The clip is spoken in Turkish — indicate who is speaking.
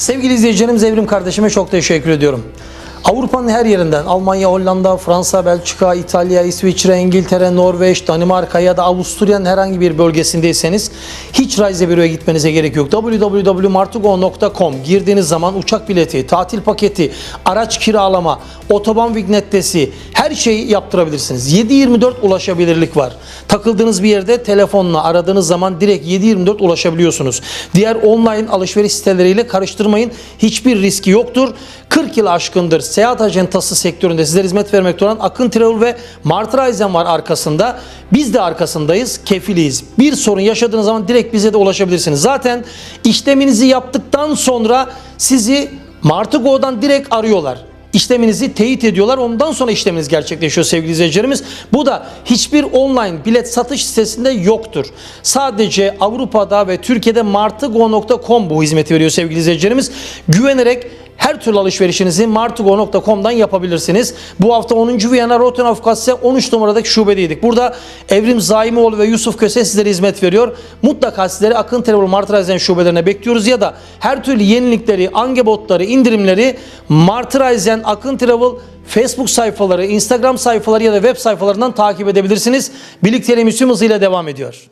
Speaker 1: Sevgili izleyicilerimiz Evrim kardeşime çok teşekkür ediyorum. Avrupa'nın her yerinden Almanya, Hollanda, Fransa, Belçika, İtalya, İsviçre, İngiltere, Norveç, Danimarka ya da Avusturya'nın herhangi bir bölgesindeyseniz hiç Reisebüro'ya gitmenize gerek yok. www.martugo.com girdiğiniz zaman uçak bileti, tatil paketi, araç kiralama, otoban vignettesi her şeyi yaptırabilirsiniz. 7-24 ulaşabilirlik var. Takıldığınız bir yerde telefonla aradığınız zaman direkt 7-24 ulaşabiliyorsunuz. Diğer online alışveriş siteleriyle karıştırmayın. Hiçbir riski yoktur. 40 yıl aşkındır seyahat acentası sektöründe sizlere hizmet vermekte olan Akın Travel ve Mart Raizen var arkasında. Biz de arkasındayız, kefiliyiz. Bir sorun yaşadığınız zaman direkt bize de ulaşabilirsiniz. Zaten işleminizi yaptıktan sonra sizi Martıgo'dan direkt arıyorlar. İşleminizi teyit ediyorlar. Ondan sonra işleminiz gerçekleşiyor sevgili izleyicilerimiz. Bu da hiçbir online bilet satış sitesinde yoktur. Sadece Avrupa'da ve Türkiye'de martıgo.com bu hizmeti veriyor sevgili izleyicilerimiz. Güvenerek her türlü alışverişinizi martugo.com'dan yapabilirsiniz. Bu hafta 10. Viyana Rotenhofgasse 13 numaradaki şubedeydik. Burada Evrim Zaimoğlu ve Yusuf Köse sizlere hizmet veriyor. Mutlaka sizleri Akın Travel Martrazen şubelerine bekliyoruz ya da her türlü yenilikleri, angebotları, indirimleri Martrazen Akın Travel Facebook sayfaları, Instagram sayfaları ya da web sayfalarından takip edebilirsiniz. Birlikteliğimiz tüm hızıyla devam ediyor.